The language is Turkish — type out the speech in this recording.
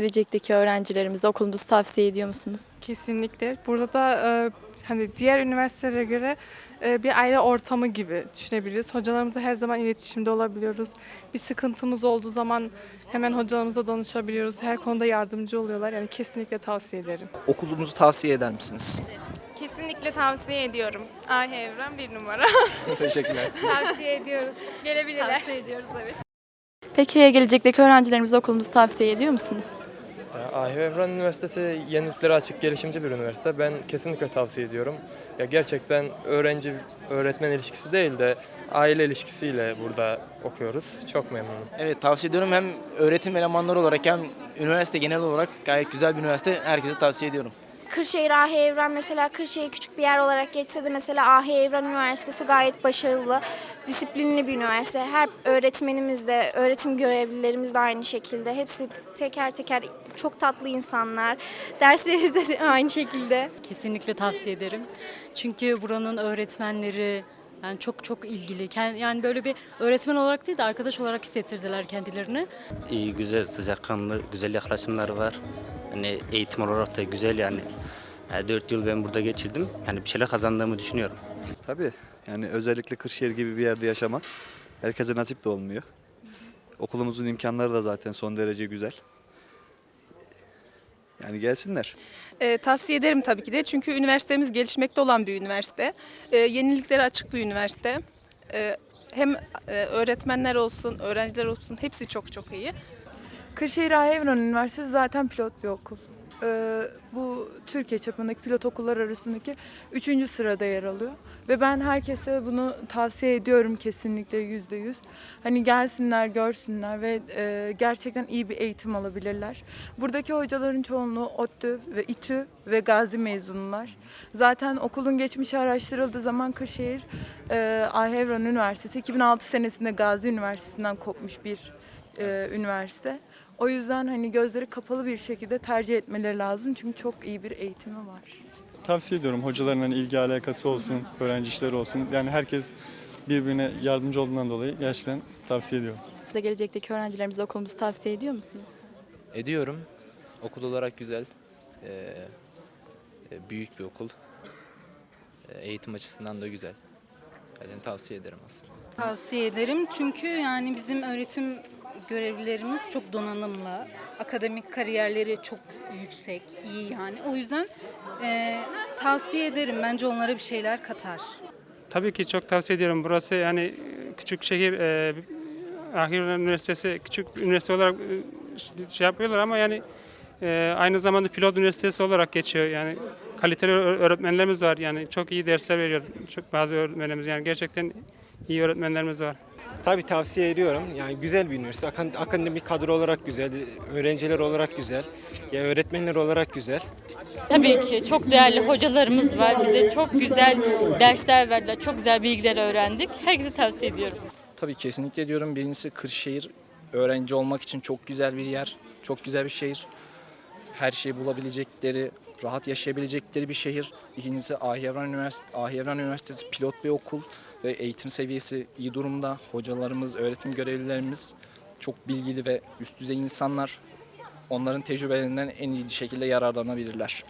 gelecekteki öğrencilerimize okulumuzu tavsiye ediyor musunuz? Kesinlikle. Burada da e, hani diğer üniversitelere göre e, bir aile ortamı gibi düşünebiliriz. Hocalarımızla her zaman iletişimde olabiliyoruz. Bir sıkıntımız olduğu zaman hemen hocalarımıza danışabiliyoruz. Her konuda yardımcı oluyorlar. Yani kesinlikle tavsiye ederim. Okulumuzu tavsiye eder misiniz? Kesinlikle tavsiye ediyorum. Ah Evren bir numara. Teşekkürler. Tavsiye ediyoruz. Gelebilirler. Tavsiye ediyoruz evet. Peki gelecekteki öğrencilerimize okulumuzu tavsiye ediyor musunuz? Ahi Evren Üniversitesi yeniliklere açık gelişimci bir üniversite. Ben kesinlikle tavsiye ediyorum. Ya gerçekten öğrenci öğretmen ilişkisi değil de aile ilişkisiyle burada okuyoruz. Çok memnunum. Evet tavsiye ediyorum hem öğretim elemanları olarak hem üniversite genel olarak gayet güzel bir üniversite. Herkese tavsiye ediyorum. Kırşehir Ahi Evren mesela Kırşehir küçük bir yer olarak geçse de mesela Ahi Evren Üniversitesi gayet başarılı, disiplinli bir üniversite. Her öğretmenimiz de, öğretim görevlilerimiz de aynı şekilde. Hepsi teker teker çok tatlı insanlar. Dersleri de aynı şekilde. Kesinlikle tavsiye ederim. Çünkü buranın öğretmenleri yani çok çok ilgili. Yani böyle bir öğretmen olarak değil de arkadaş olarak hissettirdiler kendilerini. iyi, güzel, sıcakkanlı, güzel yaklaşımları var. Hani eğitim olarak da güzel yani. yani 4 yıl ben burada geçirdim. Yani bir şeyler kazandığımı düşünüyorum. Tabii. Yani özellikle Kırşehir gibi bir yerde yaşamak herkese nasip de olmuyor. Okulumuzun imkanları da zaten son derece güzel. Yani gelsinler. Ee, tavsiye ederim tabii ki de. Çünkü üniversitemiz gelişmekte olan bir üniversite. Ee, yeniliklere açık bir üniversite. Ee, hem e, öğretmenler olsun, öğrenciler olsun hepsi çok çok iyi. Kırşehir Ahevran Üniversitesi zaten pilot bir okul. Ee, bu Türkiye çapındaki pilot okullar arasındaki üçüncü sırada yer alıyor. Ve ben herkese bunu tavsiye ediyorum kesinlikle yüzde yüz. Hani gelsinler, görsünler ve e, gerçekten iyi bir eğitim alabilirler. Buradaki hocaların çoğunluğu ODTÜ ve İTÜ ve Gazi mezunlar. Zaten okulun geçmişi araştırıldığı zaman Kırşehir e, Ahevran Üniversitesi 2006 senesinde Gazi Üniversitesi'nden kopmuş bir e, üniversite. O yüzden hani gözleri kapalı bir şekilde tercih etmeleri lazım çünkü çok iyi bir eğitimi var. Tavsiye ediyorum hocalarla ilgi alakası olsun, öğrenci işleri olsun. Yani herkes birbirine yardımcı olduğundan dolayı gerçekten tavsiye ediyorum. Da gelecekteki öğrencilerimize okulumuzu tavsiye ediyor musunuz? Ediyorum. Okul olarak güzel. Ee, e, büyük bir okul. Ee, eğitim açısından da güzel. Yani tavsiye ederim aslında. Tavsiye ederim çünkü yani bizim öğretim görevlilerimiz çok donanımlı. Akademik kariyerleri çok yüksek, iyi yani. O yüzden e, tavsiye ederim. Bence onlara bir şeyler katar. Tabii ki çok tavsiye ediyorum. Burası yani e, küçük şehir, e, Ahir Üniversitesi küçük üniversite olarak e, şey yapıyorlar ama yani e, aynı zamanda pilot üniversitesi olarak geçiyor. Yani kaliteli öğretmenlerimiz var. Yani çok iyi dersler veriyor. Çok bazı öğretmenlerimiz yani gerçekten iyi öğretmenlerimiz var. Tabii tavsiye ediyorum. Yani güzel bir üniversite. Akad- Akademik kadro olarak güzel, öğrenciler olarak güzel, ya öğretmenler olarak güzel. Tabii ki çok değerli hocalarımız var. Bize çok güzel dersler verdiler. Çok güzel bilgiler öğrendik. Herkese tavsiye ediyorum. Tabii kesinlikle diyorum. Birincisi Kırşehir öğrenci olmak için çok güzel bir yer. Çok güzel bir şehir. Her şeyi bulabilecekleri, rahat yaşayabilecekleri bir şehir. İkincisi Ahiyevran Üniversitesi, Ahiyevran Üniversitesi pilot bir okul ve eğitim seviyesi iyi durumda. Hocalarımız, öğretim görevlilerimiz çok bilgili ve üst düzey insanlar. Onların tecrübelerinden en iyi şekilde yararlanabilirler.